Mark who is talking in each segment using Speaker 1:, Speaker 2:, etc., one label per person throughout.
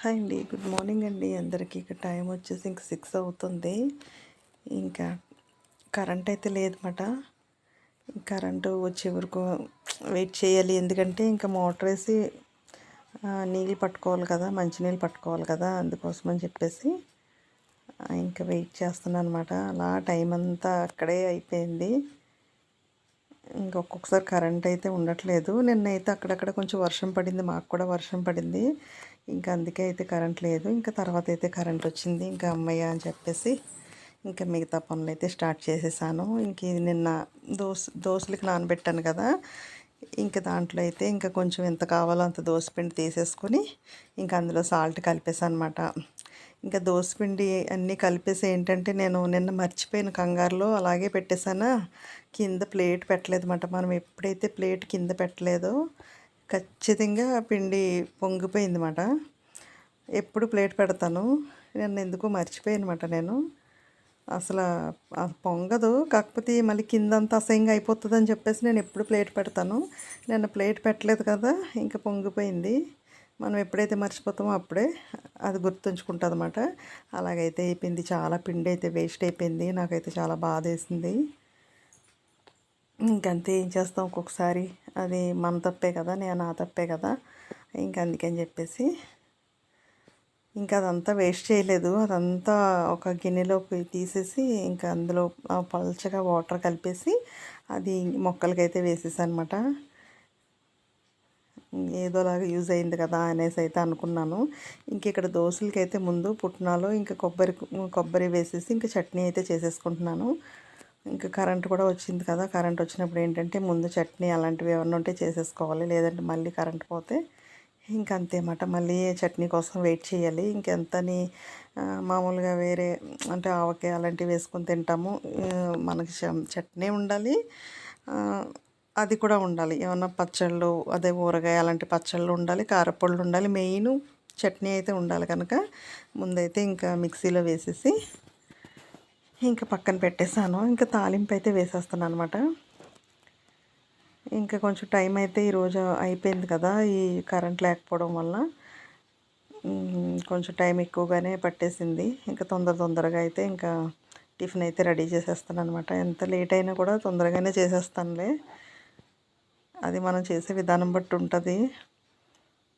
Speaker 1: Hi అండి. Good morning అండి. అందరికీ ఇక టైం వచ్చేసి ఇంక సిక్స్ అవుతుంది. ఇంకా కరెంట్ అయితే లేదన్నమాట. కరెంటు వచ్చే వరకు వెయిట్ చేయాలి. ఎందుకంటే ఇంకా మోటార్ వేసి నీళ్ళు పట్టుకోవాలి కదా మంచినీళ్ళు పట్టుకోవాలి కదా అందుకోసం అని చెప్పేసి ఇంకా వెయిట్ చేస్తున్నాను అనమాట అలా టైం అంతా అక్కడే అయిపోయింది. ఇంకా ఒక్కొక్కసారి కరెంట్ అయితే ఉండట్లేదు. నిన్నైతే అక్కడక్కడ కొంచెం వర్షం పడింది. మాకు కూడా వర్షం పడింది. ఇంకా అందుకే అయితే కరెంట్ లేదు. ఇంకా తర్వాత అయితే కరెంట్ వచ్చింది. ఇంకా అమ్మయ్య అని చెప్పేసి ఇంకా మిగతా పనులు అయితే స్టార్ట్ చేసేసాను. ఇంక ఇది నిన్న దోశ దోశలకి నానబెట్టాను కదా. ఇంకా దాంట్లో అయితే ఇంకా కొంచెం ఎంత కావాలో అంత దోశపిండి తీసేసుకొని ఇంకా అందులో సాల్ట్ కలిపేసాను అనమాట ఇంకా దోసపిండి అన్నీ కలిపేసి ఏంటంటే నేను నిన్న మర్చిపోయిన కంగారులో అలాగే పెట్టేసానా కింద ప్లేట్ పెట్టలేదు అనమాట మనం ఎప్పుడైతే ప్లేట్ కింద పెట్టలేదో ఖచ్చితంగా పిండి పొంగిపోయింది అనమాట ఎప్పుడు ప్లేట్ పెడతాను. నిన్న ఎందుకో మర్చిపోయాను అనమాట నేను. అసలు పొంగదు. కాకపోతే మళ్ళీ కిందంతా అసహ్యంగా అయిపోతుంది అని చెప్పేసి నేను ఎప్పుడు ప్లేట్ పెడతాను. నేను ప్లేట్ పెట్టలేదు కదా ఇంకా పొంగిపోయింది. మనం ఎప్పుడైతే మర్చిపోతామో అప్పుడే అది గుర్తుంచుకుంటుంది అనమాట అలాగైతే అయిపోయింది చాలా పిండి అయితే వేస్ట్ అయిపోయింది. నాకైతే చాలా బాధ వేసింది ఇంకంతే ఏం చేస్తాం ఒక్కొక్కసారి. అది మన తప్పే కదా నేను నా తప్పే కదా. ఇంక అందుకని చెప్పేసి ఇంకా అదంతా వేస్ట్ చేయలేదు. అదంతా ఒక గిన్నెలోకి తీసేసి ఇంకా అందులో ఆ పల్చగా వాటర్ కలిపేసి అది మొక్కలకైతే వేసేసానమాట. అనమాట ఏదోలాగా యూజ్ అయింది కదా అనేసి అయితే అనుకున్నాను. ఇంక ఇక్కడ దోశలకి అయితే ముందు పుట్నాలు ఇంకా కొబ్బరి కొబ్బరి వేసేసి ఇంకా చట్నీ అయితే చేసేసుకుంటున్నాను. ఇంకా కరెంట్ కూడా వచ్చింది కదా కరెంట్ వచ్చినప్పుడు ఏంటంటే ముందు చట్నీ అలాంటివి ఏమన్నా ఉంటే చేసేసుకోవాలి లేదంటే మళ్ళీ కరెంట్ పోతే ఇంకంతేమాట మళ్ళీ చట్నీ కోసం వెయిట్ చేయాలి ఇంకెంతని మామూలుగా వేరే అంటే ఆవకాయ అలాంటివి వేసుకొని తింటాము. మనకి చట్నీ ఉండాలి అది కూడా ఉండాలి. ఏమన్నా పచ్చళ్ళు అదే ఊరగాయ అలాంటి పచ్చళ్ళు ఉండాలి కారపళ్ళు ఉండాలి మెయిన్ చట్నీ అయితే ఉండాలి కనుక. ముందైతే ఇంకా మిక్సీలో వేసేసి ఇంకా పక్కన పెట్టేశాను. ఇంకా తాలింపు అయితే వేసేస్తాను అనమాట ఇంకా కొంచెం టైం అయితే ఈరోజు అయిపోయింది కదా ఈ కరెంట్ లేకపోవడం వల్ల. కొంచెం టైం ఎక్కువగానే పట్టేసింది. ఇంకా తొందర తొందరగా అయితే ఇంకా టిఫిన్ అయితే రెడీ చేసేస్తాను అనమాట ఎంత లేట్ అయినా కూడా తొందరగానే చేసేస్తానులే. అది మనం చేసే విధానం బట్టి ఉంటుంది.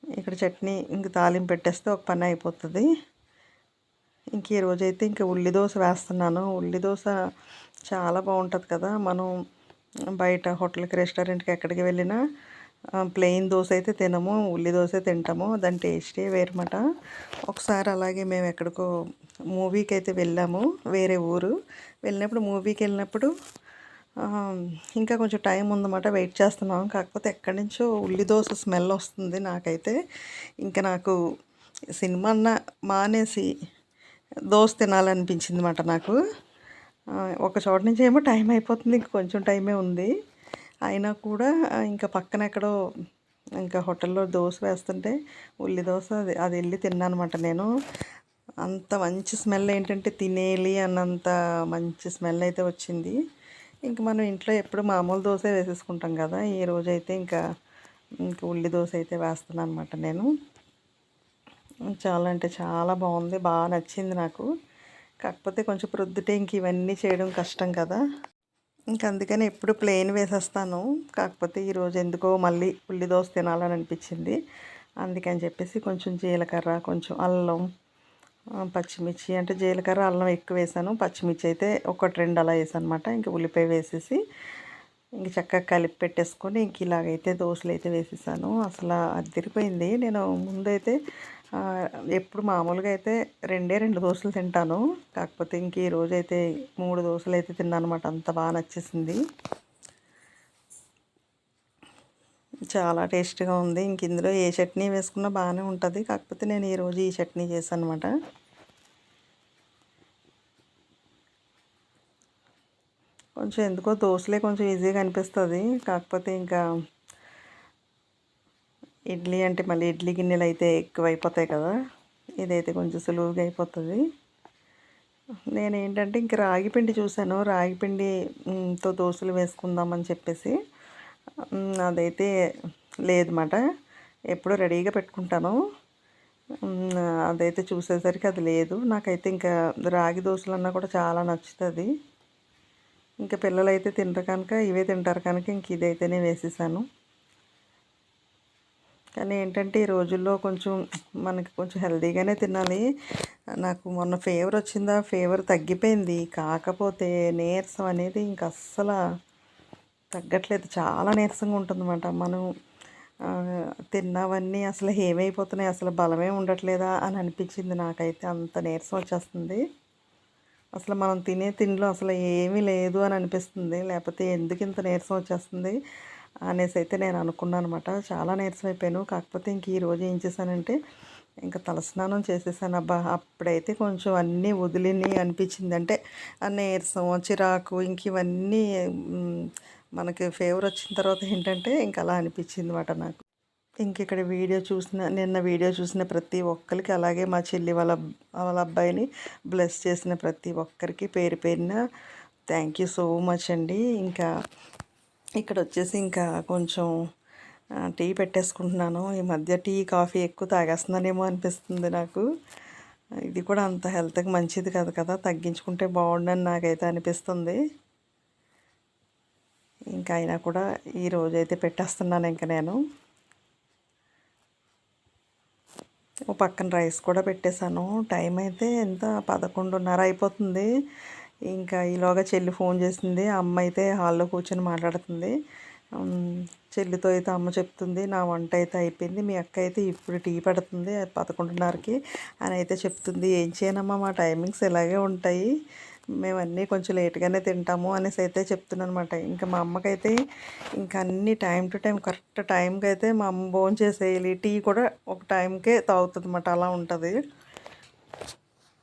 Speaker 1: ఇక్కడ చట్నీ ఇంక తాలింపు పెట్టేస్తే ఒక పని అయిపోతుంది. ఇంక ఈ రోజైతే ఇంకా ఉల్లి దోశ వేస్తున్నాను. ఉల్లి దోశ చాలా బాగుంటుంది కదా. మనం బయట హోటల్కి రెస్టారెంట్కి ఎక్కడికి వెళ్ళినా ప్లెయిన్ దోశ అయితే తినము ఉల్లి దోశ తింటాము. దాని టేస్టే వేరమాట. ఒకసారి అలాగే మేము ఎక్కడికో మూవీకి అయితే వెళ్ళాము వేరే ఊరు. వెళ్ళినప్పుడు మూవీకి వెళ్ళినప్పుడు ఇంకా కొంచెం టైం ఉందన్నమాట వెయిట్ చేస్తున్నాం. కాకపోతే ఎక్కడి నుంచో ఉల్లి దోశ స్మెల్ వస్తుంది నాకైతే. ఇంకా నాకు సినిమా అన్న మానేసి దోశ తినాలనిపించింది అనమాట నాకు ఒక చోట నుంచి ఏమో టైం అయిపోతుంది ఇంక కొంచెం టైమే ఉంది. అయినా కూడా ఇంకా పక్కన ఎక్కడో ఇంకా హోటల్లో దోశ వేస్తుంటే ఉల్లి దోశ అది అది వెళ్ళి తిన్నాను అనమాట నేను. అంత మంచి స్మెల్ ఏంటంటే తినేయాలి అన్నంత మంచి స్మెల్ అయితే వచ్చింది. ఇంక మనం ఇంట్లో ఎప్పుడు మామూలు దోశ వేసేసుకుంటాం కదా. ఈ రోజైతే ఇంకా ఇంకా ఉల్లి దోశ అయితే వేస్తున్నాను అనమాట నేను. చాలా అంటే చాలా బాగుంది. బాగా నచ్చింది నాకు. కాకపోతే కొంచెం ప్రొద్దుటే ఇంక ఇవన్నీ చేయడం కష్టం కదా. ఇంక అందుకని ఎప్పుడు ప్లెయిన్ వేసేస్తాను. కాకపోతే ఈరోజు ఎందుకో మళ్ళీ ఉల్లి దోశ తినాలని అనిపించింది. అందుకని చెప్పేసి కొంచెం జీలకర్ర కొంచెం అల్లం పచ్చిమిర్చి అంటే జీలకర్ర అల్లం ఎక్కువ వేసాను. పచ్చిమిర్చి అయితే ఒకటి రెండు అలా వేసాను అనమాట ఇంక ఉల్లిపాయ వేసేసి ఇంక చక్కగా కలిపి పెట్టేసుకొని ఇంక ఇలాగైతే దోశలు అయితే వేసేసాను. అసలు అదిరిపోయింది. నేను ముందైతే ఎప్పుడు మామూలుగా అయితే రెండే రెండు దోశలు తింటాను. కాకపోతే ఇంక ఈరోజు అయితే మూడు దోశలు అయితే తిన్నాను అనమాట అంత బాగా నచ్చేసింది. చాలా టేస్ట్గా ఉంది. ఇంక ఇందులో ఏ చట్నీ వేసుకున్నా బాగానే ఉంటుంది. కాకపోతే నేను ఈరోజు ఈ చట్నీ చేశాను అనమాట కొంచెం ఎందుకో దోశలే కొంచెం ఈజీగా అనిపిస్తుంది. కాకపోతే ఇంకా ఇడ్లీ అంటే మళ్ళీ ఇడ్లీ గిన్నెలు అయితే ఎక్కువ అయిపోతాయి కదా. ఇదైతే కొంచెం సులువుగా అయిపోతుంది. నేను ఏంటంటే ఇంక రాగి పిండి చూశాను. రాగి దోశలు వేసుకుందామని చెప్పేసి అదైతే లేదన్నమాట. ఎప్పుడూ రెడీగా పెట్టుకుంటాను. అదైతే చూసేసరికి అది లేదు. నాకైతే ఇంకా రాగి దోశలు అన్నా కూడా చాలా నచ్చుతుంది. ఇంకా పిల్లలైతే తింటారు కనుక ఇవే తింటారు కనుక ఇంక ఇదైతేనే వేసేసాను. కానీ ఏంటంటే ఈ రోజుల్లో కొంచెం మనకి కొంచెం హెల్దీగానే తినాలి. నాకు మొన్న ఫీవర్ వచ్చిందా? ఫీవర్ తగ్గిపోయింది. కాకపోతే నీరసం అనేది ఇంక అస్సలు తగ్గట్లేదు. చాలా నీరసంగా ఉంటుందన్నమాట. మనం తిన్నావన్నీ తిన్నవన్నీ అసలు ఏమైపోతున్నాయి? అసలు బలమే ఉండట్లేదా అని అనిపించింది నాకైతే. అంత నీరసం వచ్చేస్తుంది. అసలు మనం తినే తిండిలో అసలు ఏమీ లేదు అని అనిపిస్తుంది. లేకపోతే ఎందుకు ఇంత నీరసం వచ్చేస్తుంది? అనేసి అయితే నేను అనుకున్నాను అనమాట. చాలా నీరసం అయిపోయాను కాకపోతే ఇంక ఈరోజు ఏం చేశానంటే ఇంకా తలస్నానం చేసేసాను. అబ్బా అప్పుడైతే కొంచెం అన్నీ వదిలిని అనిపించింది. అంటే ఆ నీరసం చిరాకు ఇంక ఇవన్నీ మనకి ఫేవర్ వచ్చిన తర్వాత ఏంటంటే ఇంక అలా అనిపించింది అనమాట నాకు. ఇంక ఇక్కడ వీడియో చూసిన నిన్న వీడియో చూసిన ప్రతి ఒక్కరికి అలాగే మా చెల్లి వాళ్ళ వాళ్ళ అబ్బాయిని బ్లెస్ చేసిన ప్రతి ఒక్కరికి పేరు పేరున థ్యాంక్ యూ సో మచ్ అండి. ఇంకా ఇక్కడ వచ్చేసి ఇంకా కొంచెం టీ పెట్టేసుకుంటున్నాను. ఈ మధ్య టీ కాఫీ ఎక్కువ తాగేస్తున్నానేమో అనిపిస్తుంది నాకు. ఇది కూడా అంత హెల్త్కి మంచిది కాదు కదా తగ్గించుకుంటే బాగుండని నాకైతే అనిపిస్తుంది. ఇంకా అయినా కూడా ఈ రోజైతే పెట్టేస్తున్నాను ఇంకా నేను. ఓ పక్కన రైస్ కూడా పెట్టేశాను. టైం అయితే ఎంత? పదకొండున్నర అయిపోతుంది. ఇంకా ఈలోగా చెల్లి ఫోన్ చేసింది. అమ్మ అయితే హాల్లో కూర్చొని మాట్లాడుతుంది. చెల్లితో అయితే అమ్మ చెప్తుంది నా వంట అయితే అయిపోయింది మీ అక్క అయితే ఇప్పుడు టీ పెడుతుంది పదకొండున్నరకి అని అయితే చెప్తుంది. ఏం చేయనమ్మా మా టైమింగ్స్ ఇలాగే ఉంటాయి మేము అన్నీ కొంచెం లేట్గానే తింటాము అనేసి అయితే చెప్తున్నాను అనమాట ఇంకా మా అమ్మకైతే ఇంకా అన్ని టైం టు టైం కరెక్ట్ టైంకి అయితే మా అమ్మ భోజనం చేసేయాలి టీ కూడా ఒక టైంకే తాగుతుంది అన్నమాట అలా ఉంటుంది.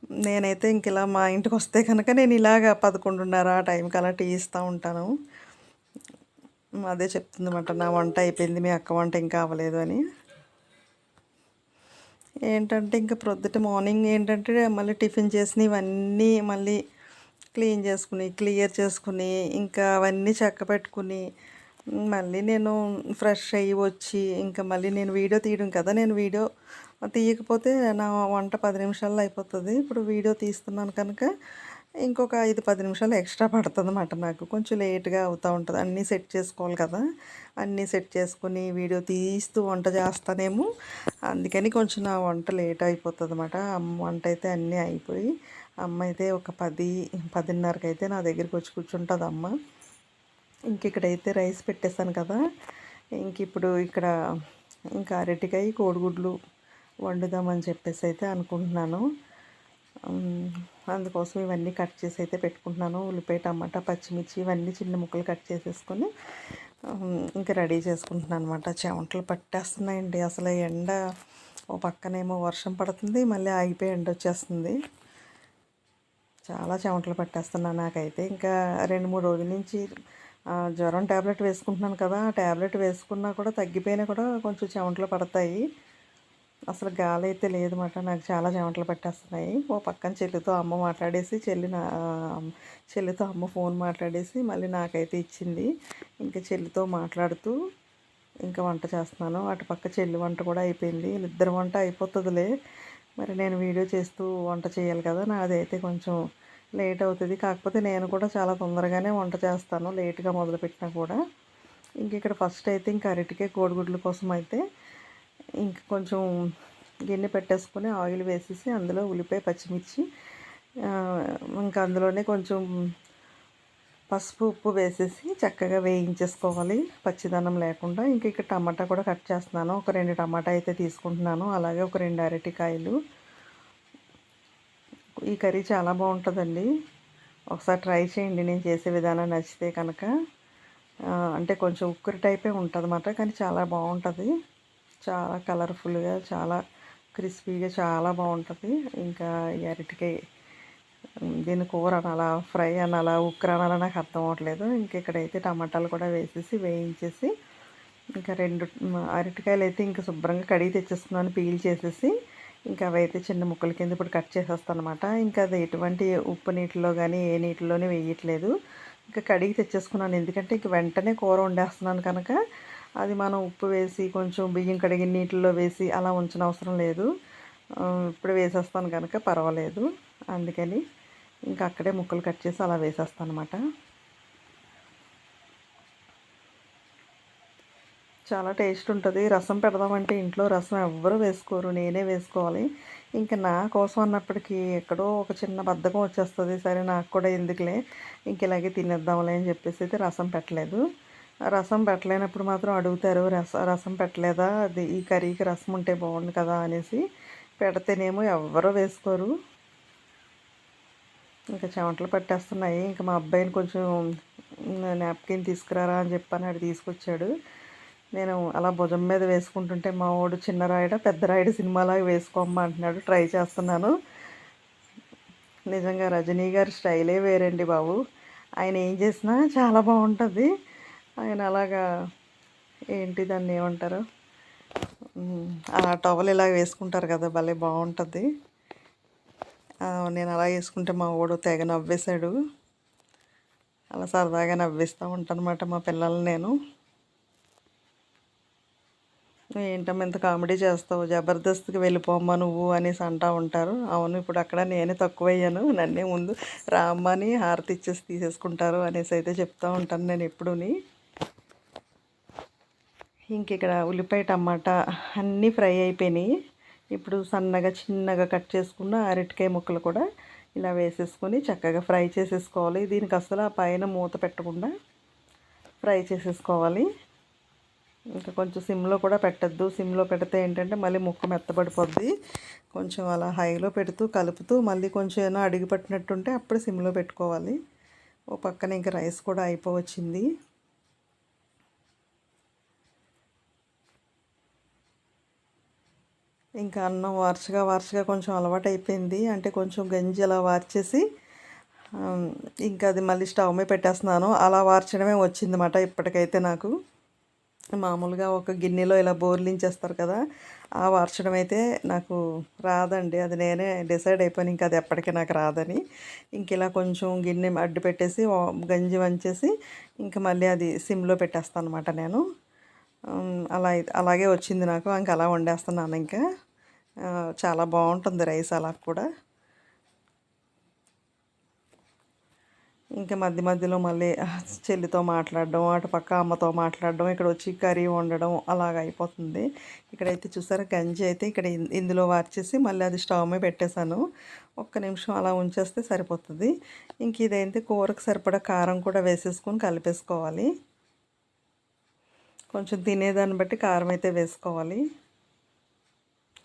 Speaker 1: నేనైతే ఇంక ఇలా మా ఇంటికి వస్తే కనుక నేను ఇలాగ పదకొండున్నర ఆ టైంకి అలా టీ ఇస్తూ ఉంటాను. అదే చెప్తుందన్నమాట నా వంట అయిపోయింది మీ అక్క వంట ఇంకా అవ్వలేదు అని. ఏంటంటే ఇంకా ప్రొద్దుట మార్నింగ్ ఏంటంటే మళ్ళీ టిఫిన్ చేసిన ఇవన్నీ మళ్ళీ క్లీన్ చేసుకుని క్లియర్ చేసుకుని ఇంకా అవన్నీ చక్క పెట్టుకుని మళ్ళీ నేను ఫ్రెష్ అయ్యి వచ్చి ఇంకా మళ్ళీ నేను వీడియో తీయడం కదా నేను వీడియో తీయకపోతే నా వంట పది నిమిషాల్లో అయిపోతుంది. ఇప్పుడు వీడియో తీస్తున్నాను కనుక ఇంకొక ఐదు పది నిమిషాలు ఎక్స్ట్రా పడుతుంది అన్నమాట నాకు. కొంచెం లేట్గా అవుతూ ఉంటుంది. అన్నీ సెట్ చేసుకోవాలి కదా. అన్నీ సెట్ చేసుకుని వీడియో తీస్తూ వంట చేస్తానేమో. అందుకని కొంచెం నా వంట లేట్ అయిపోతుంది అనమాట అమ్మ వంట అయితే అన్నీ అయిపోయి అమ్మ అయితే ఒక పది పదిన్నరకి అయితే నా దగ్గరికి వచ్చి కూర్చుంటుంది అమ్మ. ఇంక ఇక్కడైతే రైస్ పెట్టేశాను కదా. ఇంక ఇప్పుడు ఇక్కడ ఇంకా అరటికాయ కోడిగుడ్లు వండుదామని చెప్పేసి అయితే అనుకుంటున్నాను. అందుకోసం ఇవన్నీ కట్ చేసి అయితే పెట్టుకుంటున్నాను. ఉల్లిపాయ టమాటా పచ్చిమిర్చి ఇవన్నీ చిన్న ముక్కలు కట్ చేసేసుకొని ఇంకా రెడీ చేసుకుంటున్నాను అనమాట చెమటలు పట్టేస్తున్నాయండి. అసలు ఎండ ఓ పక్కనేమో వర్షం పడుతుంది మళ్ళీ ఆగిపోయి ఎండ వచ్చేస్తుంది. చాలా చెమటలు పట్టేస్తున్నాను నాకైతే. ఇంకా రెండు మూడు రోజుల నుంచి జ్వరం ట్యాబ్లెట్ వేసుకుంటున్నాను కదా. ఆ ట్యాబ్లెట్ వేసుకున్నా కూడా తగ్గిపోయినా కూడా కొంచెం చెమటలు పడతాయి. అసలు గాలి అయితే లేదన్నమాట. నాకు చాలా చెమటలు పట్టేస్తున్నాయి. ఓ పక్కన చెల్లితో అమ్మ మాట్లాడేసి చెల్లి నా చెల్లితో అమ్మ ఫోన్ మాట్లాడేసి మళ్ళీ నాకైతే ఇచ్చింది. ఇంకా చెల్లితో మాట్లాడుతూ ఇంకా వంట చేస్తున్నాను. అటు పక్క చెల్లి వంట కూడా అయిపోయింది. ఇద్దరు వంట అయిపోతుందిలే. మరి నేను వీడియో చేస్తూ వంట చేయాలి కదా నాదైతే కొంచెం లేట్ అవుతుంది. కాకపోతే నేను కూడా చాలా తొందరగానే వంట చేస్తాను లేట్గా మొదలుపెట్టినా కూడా. ఇంక ఇక్కడ ఫస్ట్ అయితే ఇంకా అరటికే కోడిగుడ్ల కోసం అయితే ఇంక కొంచెం గిన్నె పెట్టేసుకొని ఆయిల్ వేసేసి అందులో ఉల్లిపాయ పచ్చిమిర్చి ఇంకా అందులోనే కొంచెం పసుపు ఉప్పు వేసేసి చక్కగా వేయించేసుకోవాలి. పచ్చిదనం లేకుండా ఇంక ఇక్కడ టమాటా కూడా కట్ చేస్తున్నాను. ఒక రెండు టమాటా అయితే తీసుకుంటున్నాను. అలాగే ఒక రెండు అరటికాయలు. ఈ కర్రీ చాలా బాగుంటుందండి. ఒకసారి ట్రై చేయండి. నేను చేసే విధానం నచ్చితే కనుక. అంటే కొంచెం ఉక్కురి టైపే ఉంటుంది అన్నమాట కానీ చాలా బాగుంటుంది. చాలా కలర్ఫుల్గా చాలా క్రిస్పీగా చాలా బాగుంటుంది ఇంకా అరటికాయ దీని దీన్ని కూర అనాలా ఫ్రై అనాలా ఉక్కర అనాలా నాకు అర్థం అవ్వట్లేదు. ఇంక ఇక్కడైతే టమాటాలు కూడా వేసేసి వేయించేసి ఇంకా రెండు అరటికాయలు అయితే ఇంకా శుభ్రంగా కడిగి తెచ్చేసుకున్నాను పీల్ చేసేసి. ఇంకా అవైతే చిన్న ముక్కల కింద ఇప్పుడు కట్ చేసేస్తాను అనమాట ఇంకా అది ఎటువంటి ఉప్పు నీటిలో కానీ ఏ నీటిలోనే వేయట్లేదు. ఇంకా కడిగి తెచ్చేసుకున్నాను. ఎందుకంటే ఇంక వెంటనే కూర వండేస్తున్నాను కనుక అది మనం ఉప్పు వేసి కొంచెం బియ్యం కడిగి నీటిలో వేసి అలా ఉంచిన అవసరం లేదు. ఇప్పుడు వేసేస్తాను కనుక పర్వాలేదు. అందుకని ఇంకా అక్కడే ముక్కలు కట్ చేసి అలా వేసేస్తాను అనమాట చాలా టేస్ట్ ఉంటుంది. రసం పెడదామంటే ఇంట్లో రసం ఎవ్వరు వేసుకోరు. నేనే వేసుకోవాలి. ఇంకా నా కోసం అన్నప్పటికీ ఎక్కడో ఒక చిన్న బద్ధకం వచ్చేస్తుంది. సరే నాకు కూడా ఎందుకులే ఇంక ఇలాగే తినేద్దాంలే అని చెప్పేసి అయితే రసం పెట్టలేదు. రసం పెట్టలేనప్పుడు మాత్రం అడుగుతారు రస రసం పెట్టలేదా? అది ఈ కర్రీకి రసం ఉంటే బాగుండు కదా? అనేసి. పెడితేనేమో ఎవ్వరూ వేసుకోరు. ఇంకా చెమటలు పట్టేస్తున్నాయి. ఇంకా మా అబ్బాయిని కొంచెం నాప్కిన్ తీసుకురారా? అని చెప్పాను ఆడు తీసుకొచ్చాడు. నేను అలా భుజం మీద వేసుకుంటుంటే మా వాడు చిన్న రాయుడ పెద్ద రాయుడు సినిమాలాగా వేసుకోమ్మా అంటున్నాడు. ట్రై చేస్తున్నాను. నిజంగా రజనీ గారి స్టైలే వేరండి బాబు. ఆయన ఏం చేసినా చాలా బాగుంటుంది. ఆయన అలాగా ఏంటి దాన్ని ఏమంటారు? ఆ టవల్ ఇలా వేసుకుంటారు కదా భలే బాగుంటుంది. నేను అలా వేసుకుంటే మా వాడు తెగ నవ్వేశాడు. అలా సరదాగా నవ్విస్తూ ఉంటానమాట మా పిల్లల్ని నేను. ఏంటమ్మా ఇంత కామెడీ చేస్తావు? జబర్దస్త్కి వెళ్ళిపోమ్మా నువ్వు అనేసి అంటూ ఉంటారు. అవును ఇప్పుడు అక్కడ నేనే తక్కువయ్యాను. నన్నే ముందు రామ్మని హారతి ఇచ్చేసి తీసేసుకుంటారు అనేసి అయితే చెప్తూ ఉంటాను నేను ఎప్పుడూని. ఇంక ఇక్కడ ఉల్లిపాయ టమాటా అన్నీ ఫ్రై అయిపోయినాయి. ఇప్పుడు సన్నగా చిన్నగా కట్ చేసుకున్న అరటికాయ ముక్కలు కూడా ఇలా వేసేసుకొని చక్కగా ఫ్రై చేసేసుకోవాలి. దీనికి అసలు ఆ పైన మూత పెట్టకుండా ఫ్రై చేసేసుకోవాలి. ఇంకా కొంచెం సిమ్లో కూడా పెట్టద్దు. సిమ్లో పెడితే ఏంటంటే మళ్ళీ ముక్క మెత్తబడిపోద్ది. కొంచెం అలా హైలో పెడుతూ కలుపుతూ మళ్ళీ కొంచెం ఏమో అడిగి పట్టినట్టుంటే అప్పుడు సిమ్లో పెట్టుకోవాలి. ఓ పక్కన ఇంకా రైస్ కూడా అయిపోవచ్చింది. ఇంకా అన్నం వార్చగా వార్చగా కొంచెం అలవాటు అయిపోయింది అంటే కొంచెం గంజి అలా వార్చేసి ఇంకా అది మళ్ళీ స్టవ్ మీద పెట్టేస్తున్నాను. అలా వార్చడమే వచ్చిందన్నమాట ఇప్పటికైతే నాకు. మామూలుగా ఒక గిన్నెలో ఇలా బోర్లించేస్తారు కదా ఆ వార్చడం అయితే నాకు రాదండి. అది నేనే డిసైడ్ అయిపోయాను ఇంకా అది ఎప్పటికీ నాకు రాదని. ఇంక ఇలా కొంచెం గిన్నె అడ్డు పెట్టేసి గంజి వంచేసి ఇంకా మళ్ళీ అది సిమ్లో పెట్టేస్తాను అనమాట నేను అలా అయితే- అలాగే వచ్చింది నాకు. ఇంకా అలా వండేస్తున్నాను ఇంకా. చాలా బాగుంటుంది రైస్ అలా కూడా. ఇంకా మధ్య మధ్యలో మళ్ళీ చెల్లితో మాట్లాడడం అటు పక్క అమ్మతో మాట్లాడడం ఇక్కడ వచ్చి కర్రీ వండడం అలాగ అయిపోతుంది. ఇక్కడైతే చూసారా గంజి అయితే ఇక్కడ ఇందులో వార్చేసి మళ్ళీ అది స్టవ్ మీద పెట్టేశాను. ఒక్క నిమిషం అలా ఉంచేస్తే సరిపోతుంది. ఇంక ఇదైతే కూరకు సరిపడా కారం కూడా వేసేసుకొని కలిపేసుకోవాలి. కొంచెం తినేదాన్ని బట్టి కారం అయితే వేసుకోవాలి.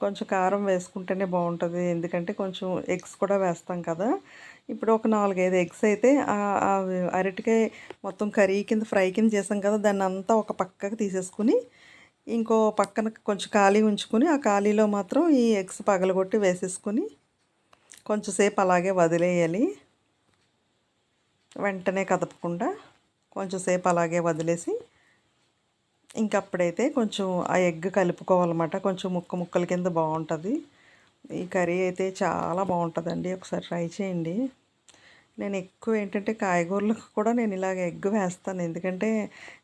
Speaker 1: కొంచెం కారం వేసుకుంటేనే బాగుంటుంది. ఎందుకంటే కొంచెం ఎగ్స్ కూడా వేస్తాం కదా. ఇప్పుడు ఒక నాలుగైదు ఎగ్స్ అయితే అరటికాయ మొత్తం కర్రీ కింద ఫ్రై కింద చేసాం కదా దాన్ని అంతా ఒక పక్కకు తీసేసుకుని ఇంకో పక్కన కొంచెం ఖాళీ ఉంచుకుని ఆ ఖాళీలో మాత్రం ఈ ఎగ్స్ పగలగొట్టి వేసేసుకుని కొంచెంసేపు అలాగే వదిలేయాలి. వెంటనే కదపకుండా కొంచెంసేపు అలాగే వదిలేసి ఇంకా అప్పుడైతే కొంచెం ఆ ఎగ్ కలుపుకోవాలన్నమాట. కొంచెం ముక్క ముక్కల కింద బాగుంటుంది. ఈ కర్రీ అయితే చాలా బాగుంటుందండి. ఒకసారి ట్రై చేయండి. నేను ఎక్కువ ఏంటంటే కాయగూరలకు కూడా నేను ఇలాగ ఎగ్ వేస్తాను. ఎందుకంటే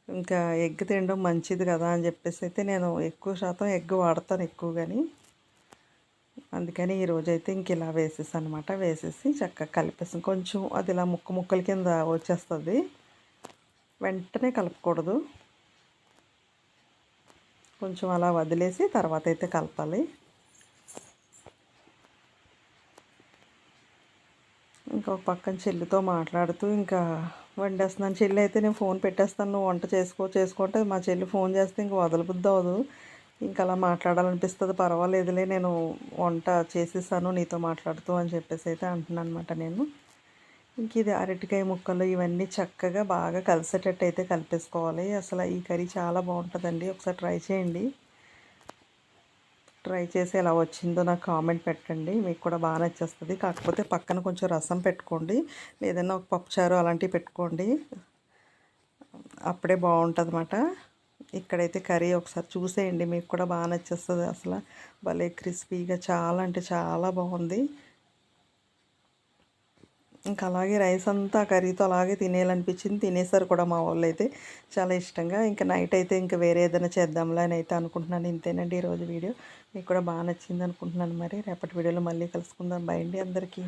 Speaker 1: ఇంకా ఎగ్ తినడం మంచిది కదా అని చెప్పేసి అయితే నేను ఎక్కువ శాతం ఎగ్ వాడతాను ఎక్కువగాని. అందుకని ఈరోజైతే ఇంక ఇలా వేసేసాను అనమాట వేసేసి చక్కగా కలిపేసాను. కొంచెం అది ఇలా ముక్క ముక్కల కింద వచ్చేస్తుంది. వెంటనే కలపకూడదు. కొంచెం అలా వదిలేసి తర్వాత అయితే కలపాలి. ఇంకొక పక్కన చెల్లితో మాట్లాడుతూ ఇంకా వండేస్తున్నాను. చెల్లి అయితే నేను ఫోన్ పెట్టేస్తాను. నువ్వు వంట చేసుకో చేసుకుంటే మా చెల్లి ఫోన్ చేస్తే ఇంక వదలబుద్ది అవ్వదు. ఇంకా అలా మాట్లాడాలనిపిస్తుంది. పర్వాలేదులే నేను వంట చేసేసాను నీతో మాట్లాడుతూ అని చెప్పేసి అయితే అంటున్నాను అనమాట నేను. ఇంక ఇది అరటికాయ ముక్కలు ఇవన్నీ చక్కగా బాగా కలిసేటట్టు అయితే కలిపేసుకోవాలి. అసలు ఈ కర్రీ చాలా బాగుంటుందండి. ఒకసారి ట్రై చేయండి. ట్రై చేసి ఎలా వచ్చిందో నాకు కామెంట్ పెట్టండి. మీకు కూడా బాగా నచ్చేస్తుంది. కాకపోతే పక్కన కొంచెం రసం పెట్టుకోండి. లేదన్నా ఒక పప్పుచారు అలాంటివి పెట్టుకోండి. అప్పుడే బాగుంటుంది అన్నమాట ఇక్కడైతే కర్రీ ఒకసారి చూసేయండి. మీకు కూడా బాగా నచ్చేస్తుంది అసలు. భలే క్రిస్పీగా చాలా అంటే చాలా బాగుంది. ఇంకా అలాగే రైస్ అంతా కర్రీతో అలాగే తినేయాలనిపించింది. తినేసారు కూడా మా వాళ్ళు అయితే చాలా ఇష్టంగా. ఇంకా నైట్ అయితే ఇంకా వేరే ఏదైనా చేద్దాంలే అని అయితే అనుకుంటున్నాను. ఇంతేనండి ఈరోజు వీడియో. మీకు కూడా బాగా నచ్చింది అనుకుంటున్నాను మరి. రేపటి వీడియోలో మళ్ళీ కలుసుకుందాం. బయండి అండి అందరికీ.